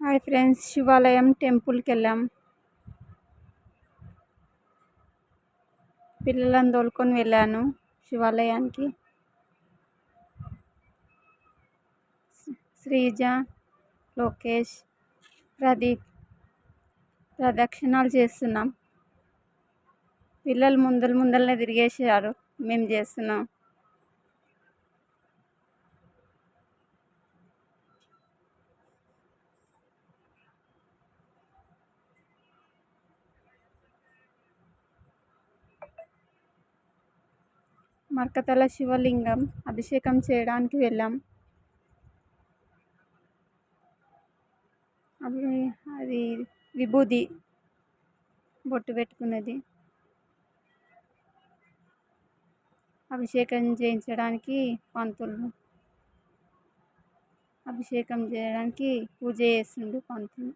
Hi friends శివాలయం టెంపుల్కి వెళ్ళాం పిల్లలను తోలుకొని వెళ్ళాను శివాలయానికి. శ్రీజ లోకేష్ ప్రదీప్ ప్రదక్షిణాలు చేస్తున్నాం. పిల్లలు ముందర ముందరనే తిరిగేసారు మేము చేస్తున్నాం. మర్కతల శివలింగం అభిషేకం చేయడానికి వెళ్ళాం. అది అది విభూది బొట్టు పెట్టుకున్నది. అభిషేకం చేయించడానికి పంతులు అభిషేకం చేయడానికి పూజ చేస్తుండు పంతులు.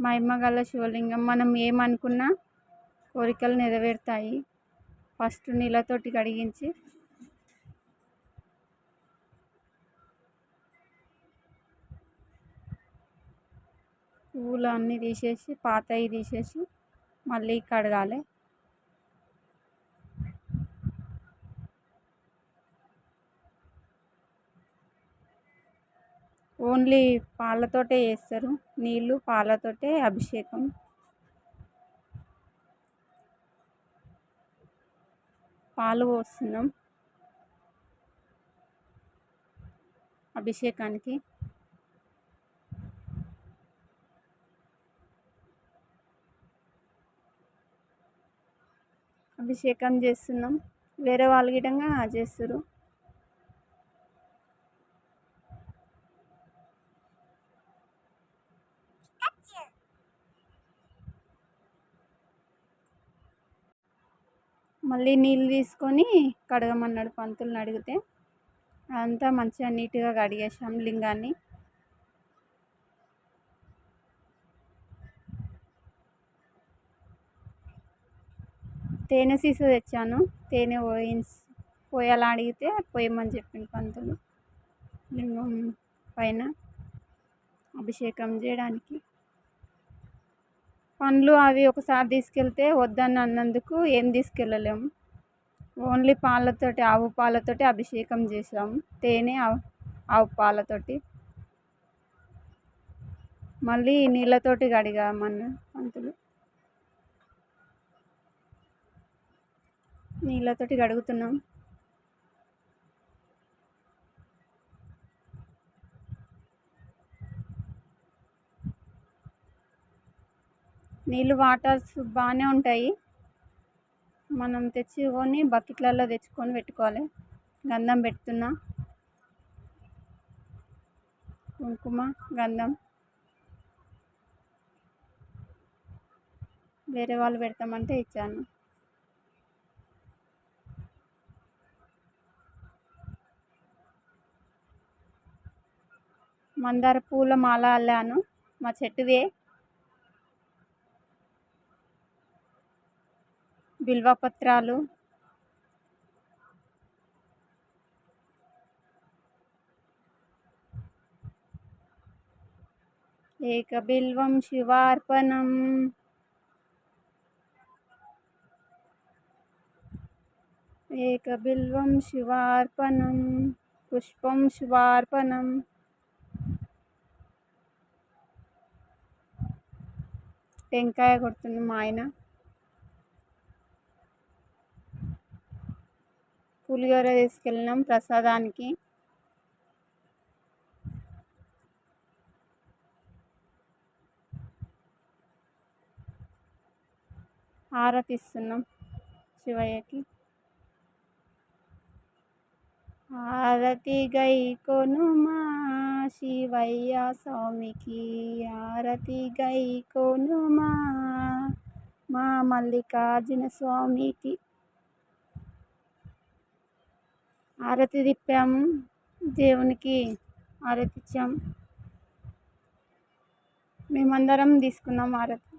మహిమగల శివలింగం మనం ఏమనుకున్నా కోరికలు నెరవేరుతాయి. ఫస్ట్ నీళ్ళతోటి కడిగించి పువ్వులు అన్నీ తీసేసి పాతవి తీసేసి మళ్ళీ కడగాలి. ఓన్లీ పాలతోటే చేస్తారు నీళ్ళు పాలతోటే అభిషేకం. పాలు పోస్తున్నాం. అభిషేకానికి. అభిషేకం చేస్తున్నాం. వేరే వాళ్ళు గిటంగా చేస్తారు మళ్ళీ నీళ్ళు తీసుకొని కడగమన్నాడు పంతులను అడిగితే. అంతా మంచిగా నీట్గా కడిగేసాం లింగాన్ని. తేనె సీసు తెచ్చాను. తేనె పోయించి పోయాలా అడిగితే పోయమని చెప్పింది పంతులు. లింగం పైన అభిషేకం చేయడానికి. పండ్లు అవి ఒకసారి తీసుకెళ్తే వద్దని అన్నందుకు ఏం తీసుకెళ్ళలేము. ఓన్లీ పాలతోటి ఆవు పాలతోటి అభిషేకం చేసాం తేనె ఆవు పాలతోటి. మళ్ళీ నీళ్ళతోటి కడిగామన్న పంతులు. నీళ్ళతోటి కడుగుతున్నాం నీళ్ళు వాటర్స్ బాగానే ఉంటాయి. మనం తెచ్చుకొని బకెట్లలో తెచ్చుకొని పెట్టుకోవాలి. గంధం పెడుతున్నా. కుంకుమ గంధం. వేరే వాళ్ళు పెడతామంటే ఇచ్చాను. మందార పూల మాల అల్లాను. మా చెట్టుదే. బిల్వపత్రాలు. ఏకబిల్వం శివార్పణం. ఏకబిల్వం శివార్పణం పుష్పం శివార్పణం. టెంకాయ కొడుతుంది మా ఆయన. పులిహోర తీసుకెళ్ళినాం ప్రసాదానికి. ఆరతిస్తున్నాం శివయ్యకి. ఆరతి గై కొనుమా శివయ్య స్వామికి. ఆరతి గై కొనుమా మా మల్లికార్జున స్వామికి. ఆరతి తిప్పాము. దేవునికి ఆరతి ఇచ్చాము మేమందరం తీసుకున్నాం ఆరతి.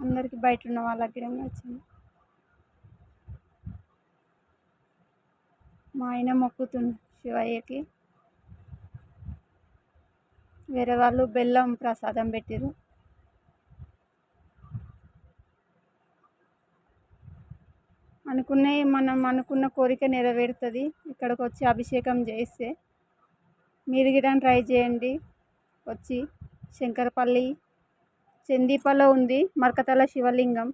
అందరికి బయట ఉన్న వాళ్ళకి వచ్చింది మా ఆయన మొక్కుతుంది శివయ్యకి. వేరే వాళ్ళు బెల్లం ప్రసాదం పెట్టిర్రు. అనుకున్నవి మనం అనుకున్న కోరిక నెరవేరుతుంది. ఇక్కడికి వచ్చి అభిషేకం చేస్తే మీరు కూడా ట్రై చేయండి. వచ్చి శంకరపల్లి చందీపలో ఉంది మరకతల శివలింగం.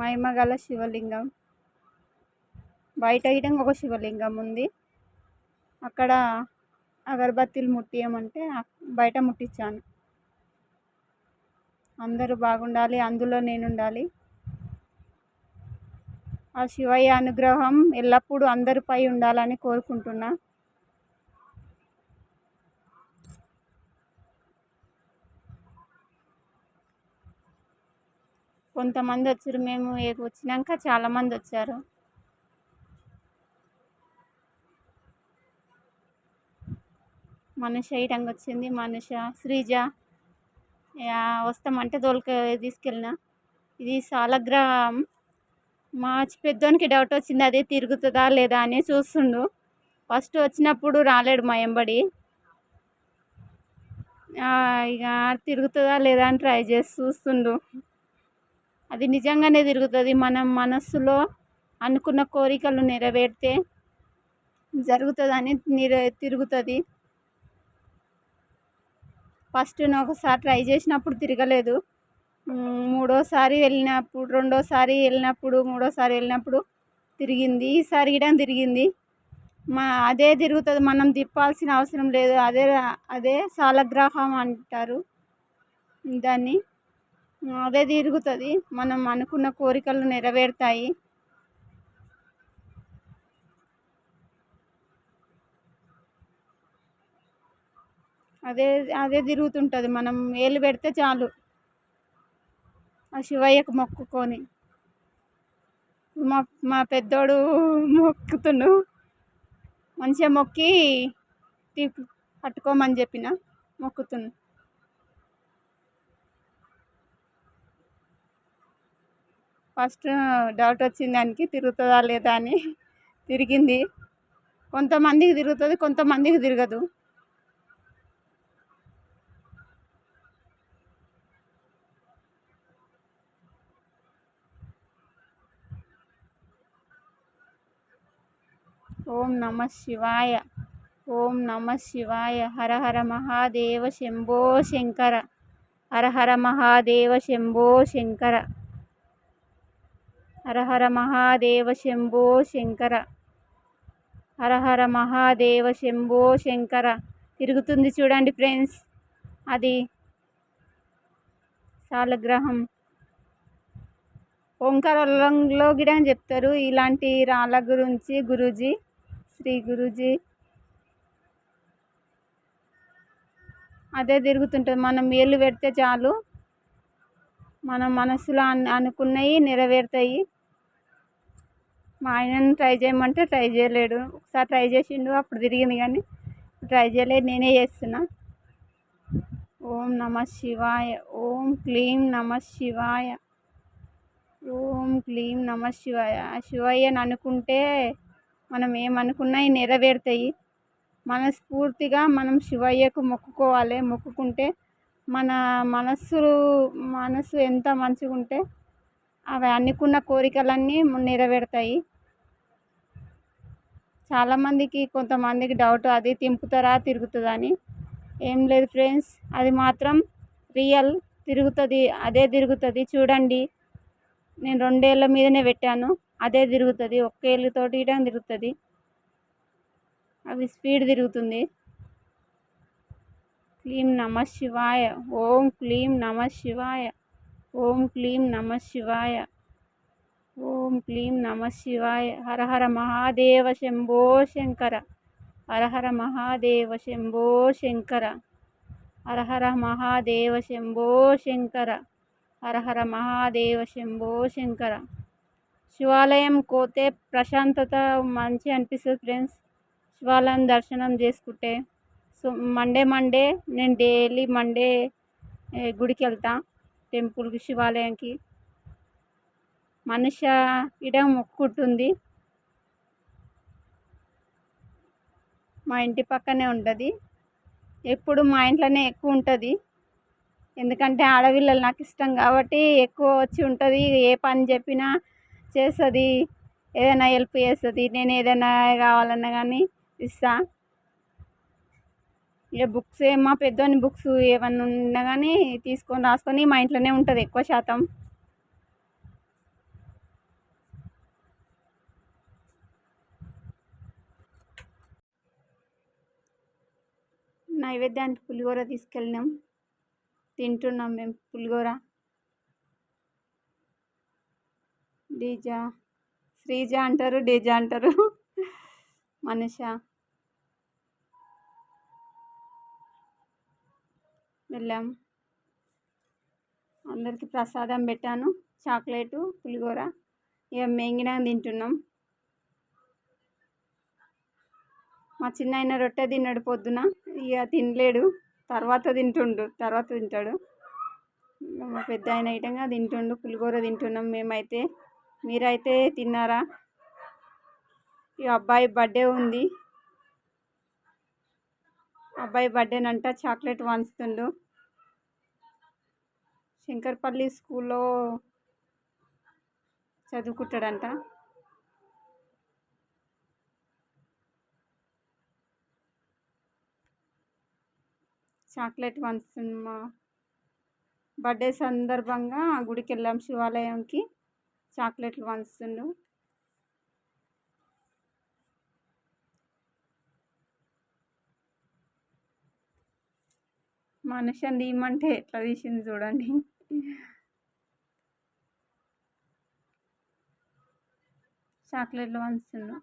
మహిమగల శివలింగం. బయట ఇయడం ఒక శివలింగం ఉంది. అక్కడ అగరబత్తీలు ముట్టియమంటే బయట ముట్టించాను. అందరూ బాగుండాలి అందులో నేను ఉండాలి ఆ శివయ్య అనుగ్రహం ఎల్లప్పుడూ అందరిపై ఉండాలని కోరుకుంటున్నా. కొంతమంది వచ్చారు మేము వచ్చినాక చాలామంది వచ్చారు. మనుష ఇటంగా వచ్చింది మనుష. శ్రీజ వస్తామంటే తోలుక తీసుకెళ్ళిన. ఇది సాలగ్రహం. మా పెద్దోనికి డౌట్ వచ్చింది అదే తిరుగుతుందా లేదా అని చూస్తుండు. ఫస్ట్ వచ్చినప్పుడు రాలేడు మా ఎంబడి ఇక తిరుగుతుందా లేదా అని ట్రై చేసి చూస్తుండు. అది నిజంగానే తిరుగుతుంది. మనం మనస్సులో అనుకున్న కోరికలు నెరవేర్తే జరుగుతుందని నిర తిరుగుతుంది. ఫస్ట్ నేను ఒకసారి ట్రై చేసినప్పుడు తిరగలేదు. మూడోసారి వెళ్ళినప్పుడు రెండోసారి వెళ్ళినప్పుడు మూడోసారి వెళ్ళినప్పుడు తిరిగింది. ఈసారి కూడా తిరిగింది. మా అదే తిరుగుతుంది మనం తిప్పాల్సిన అవసరం లేదు. అదే అదే సాలగ్రాహం అంటారు దాన్ని. అదే తిరుగుతుంది. మనం అనుకున్న కోరికలు నెరవేరుతాయి. అదే అదే తిరుగుతుంటుంది. మనం వేలు పెడితే చాలు. ఆ శివయ్యకు మొక్కుకొని. మా మా పెద్దోడు మొక్కుతుండు. మంచిగా మొక్కి పట్టుకోమని చెప్పిన మొక్కుతుండు. ఫస్ట్ డౌట్ వచ్చింది దానికి తిరుగుతుందా లేదా అని. తిరిగింది. కొంతమందికి తిరుగుతుంది కొంతమందికి తిరగదు. ఓం నమ శివాయ. ఓం నమ శివాయ. హర హర మహాదేవ శంభో శంకర. హర హర మహాదేవ శంభో శంకర. హర హర మహాదేవ శంభో శంకర. హర హర మహాదేవ శంభో శంకర. తిరుగుతుంది చూడండి ఫ్రెండ్స్. అది సాలగ్రహం ఓంకారంలో గిడ అని చెప్తారు. ఇలాంటి రాళ్ళ గురించి గురూజీ శ్రీ గురూజీ. అదే తిరుగుతుంటుంది. మనం మేలు పెడితే చాలు. మన మనసులో అనుకున్నవి నెరవేరుతాయి. మా ఆయనను ట్రై చేయమంటే ట్రై చేయలేడు. ఒకసారి ట్రై చేసిండు అప్పుడు తిరిగింది కానీ ట్రై చేయలేదు. నేనే చేస్తున్నా. ఓం నమ శివాయ ఓం క్లీం నమ శివాయ. ఓం క్లీం నమ శివాయ. శివయ్యని అనుకుంటే మనం ఏమనుకున్నాయి నెరవేరుతాయి. మనస్ఫూర్తిగా మనం శివయ్యకు మొక్కుకోవాలి. మొక్కుకుంటే మన మనస్సు మనసు ఎంత మంచిగా ఉంటే అవి అనుకున్న కోరికలన్నీ నెరవేరుతాయి. చాలామందికి కొంతమందికి డౌట్ అది తింపుతారా తిరుగుతుందా అని ఏం లేదు ఫ్రెండ్స్ అది మాత్రం రియల్ తిరుగుతుంది అదే తిరుగుతుంది. చూడండి. నేను రెండేళ్ళ మీదనే పెట్టాను. అదే తిరుగుతుంది. ఒక్క ఏళ్ళతో ఇటం తిరుగుతుంది. అవి స్పీడ్ తిరుగుతుంది. క్లీం నమ శివాయ. ఓం క్లీం నమ శివాయ. ఓం క్లీం నమ శివాయ. ఓం క్లీం నమ శివాయ. హర హర మహాదేవ శంభో శంకర. హర హర మహాదేవ శంభో శంకర. హర హర మహాదేవ శంభో శంకర. హరహర మహాదేవ శంభో శంకర. శివాలయం పోతే ప్రశాంతత మంచి అనిపిస్తుంది ఫ్రెండ్స్. శివాలయం దర్శనం చేసుకుంటే సో మండే మండే నేను డైలీ మండే గుడికి వెళ్తా టెంపుల్కి శివాలయంకి. మనిష ఇడ మొక్కుంటుంది మా ఇంటి పక్కనే ఉంటుంది. ఎప్పుడు మా ఇంట్లోనే ఎక్కువ ఉంటుంది ఎందుకంటే ఆడపిల్లలు నాకు ఇష్టం కాబట్టి ఎక్కువ వచ్చి ఉంటుంది. ఏ పని చెప్పినా చేస్తుంది. ఏదైనా హెల్ప్ చేస్తుంది. నేను ఏదైనా కావాలన్నా కానీ ఇస్తా. ఇక బుక్స్ ఏమో పెద్దోని బుక్స్ ఏమన్నా ఉన్నా కానీ తీసుకొని రాసుకొని మా ఇంట్లోనే ఉంటుంది ఎక్కువ శాతం. నైవేద్యానికి పులిహోర తీసుకెళ్ళినాం. తింటున్నాం మేము పులిహోర. డీజా. శ్రీజ అంటారు డీజా అంటారు. మనిష. వెళ్ళాం. అందరికి ప్రసాదం పెట్టాను. చాక్లెటు పులిహోర. ఇక మెంగినా తింటున్నాం. మా చిన్న ఆయన రొట్టె తిన్నాడు పొద్దున. ఇక తినలేడు. తర్వాత తింటుండు తర్వాత తింటాడు. మా పెద్ద ఆయన ఇటంగా తింటుండు పులిహోర తింటున్నాం మేమైతే. మీరైతే తిన్నారా? ఈ అబ్బాయి బర్త్డే ఉంది. అబ్బాయి బర్త్డేనంట చాక్లెట్ వంచుతుండు. శంకర్పల్లి స్కూల్లో చదువుకుంటాడంట. చాక్లెట్ పంచుతుంది మా బర్త్డే సందర్భంగా గుడికి వెళ్ళాం శివాలయంకి. చాక్లెట్లు పంచుతుండు మనిషిని తీయమంటే ఎట్లా తీసింది చూడండి. చాక్లెట్లు పంచుతుండు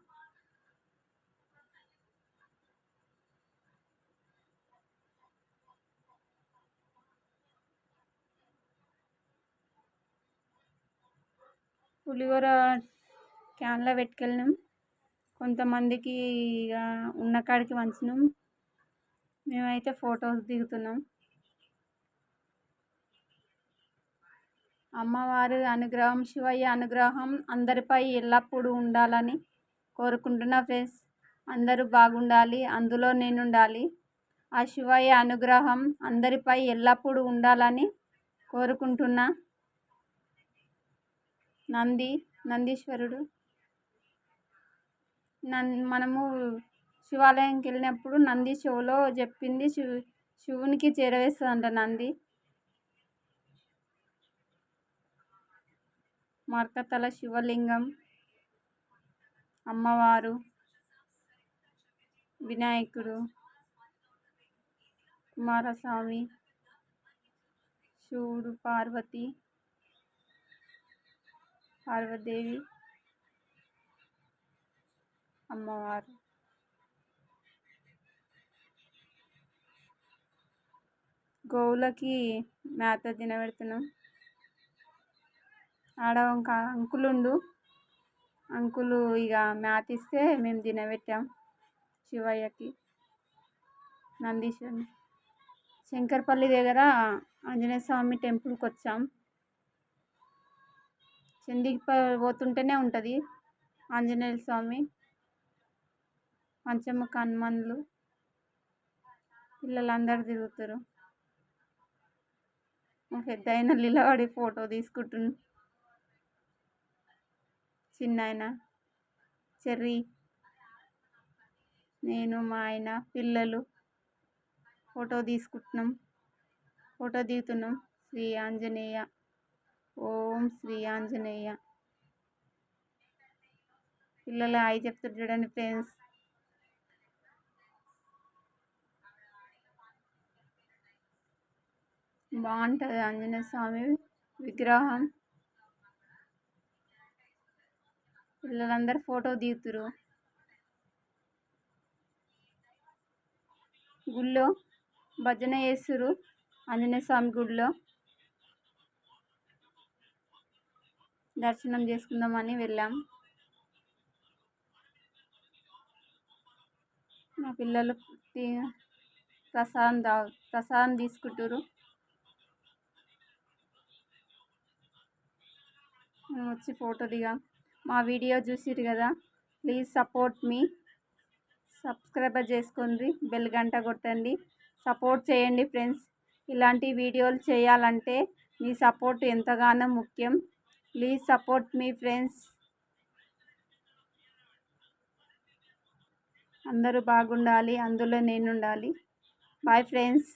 పులిహోర క్యాన్లో పెట్టుకెళ్ళినాం. కొంతమందికి ఇక ఉన్న కాడికి పంచినాం. మేమైతే ఫొటోస్ దిగుతున్నాం. అమ్మవారి అనుగ్రహం శివయ్య అనుగ్రహం అందరిపై ఎల్లప్పుడూ ఉండాలని కోరుకుంటున్నా ఫ్రెండ్స్. అందరూ బాగుండాలి అందులో నేను ఉండాలి ఆ శివయ్య అనుగ్రహం అందరిపై ఎల్లప్పుడూ ఉండాలని కోరుకుంటున్నా. నంది నందీశ్వరుడు. నన్ మనము శివాలయంకి వెళ్ళినప్పుడు నంది చెవులో చెప్పింది శివు శివునికి చేరవేస్తుందంట నంది. మర్కతల శివలింగం అమ్మవారు వినాయకుడు కుమారస్వామి శివుడు పార్వతి పార్వదేవి అమ్మవారు. గోవులకి మేత తినబెడుతున్నాం ఆడ ఒక అంకులుండు అంకులు ఇక మేత ఇస్తే మేము తినబెట్టాం శివయ్యకి నందీశ్వరుని. శంకర్పల్లి దగ్గర ఆంజనేయ స్వామి టెంపుల్కి వచ్చాం. చందికి పోతుంటేనే ఉంటుంది. ఆంజనేయ స్వామి పంచముఖ హనుమానులు పిల్లలందరూ తిరుగుతారు. మా పెద్ద ఆయన నిలబడి ఫోటో తీసుకుంటుండు. చిన్న ఆయన చెర్రీ నేను మా ఆయన పిల్లలు ఫోటో తీసుకుంటున్నాం. ఫోటో దిగుతున్నాం. శ్రీ ఆంజనేయ ఓం శ్రీ ఆంజనేయ. పిల్లలు హాయ్ చెప్తారు చూడండి ఫ్రెండ్స్. బాగుంటుంది ఆంజనేయ స్వామి విగ్రహం. పిల్లలందరూ ఫోటో దిగుతురు గుళ్ళో భజన చేస్తురు ఆంజనేయ స్వామి గుడిలో దర్శనం చేసుకుందామని వెళ్ళాం. మా పిల్లలు ప్రసాదం దా ప్రసాదం తీసుకుంటారు మేము వచ్చి ఫోటో దిగాం. మా వీడియో చూసిరు కదా? Please support me. సబ్స్క్రైబర్ చేసుకోండి. బెల్ గంట కొట్టండి. సపోర్ట్ చేయండి ఫ్రెండ్స్. ఇలాంటి వీడియోలు చేయాలంటే మీ సపోర్ట్ ఎంతగానో ముఖ్యం. ప్లీజ్ సపోర్ట్ మీ ఫ్రెండ్స్ అందరూ బాగుండాలి అందులో నేను ఉండాలి బాయ్ ఫ్రెండ్స్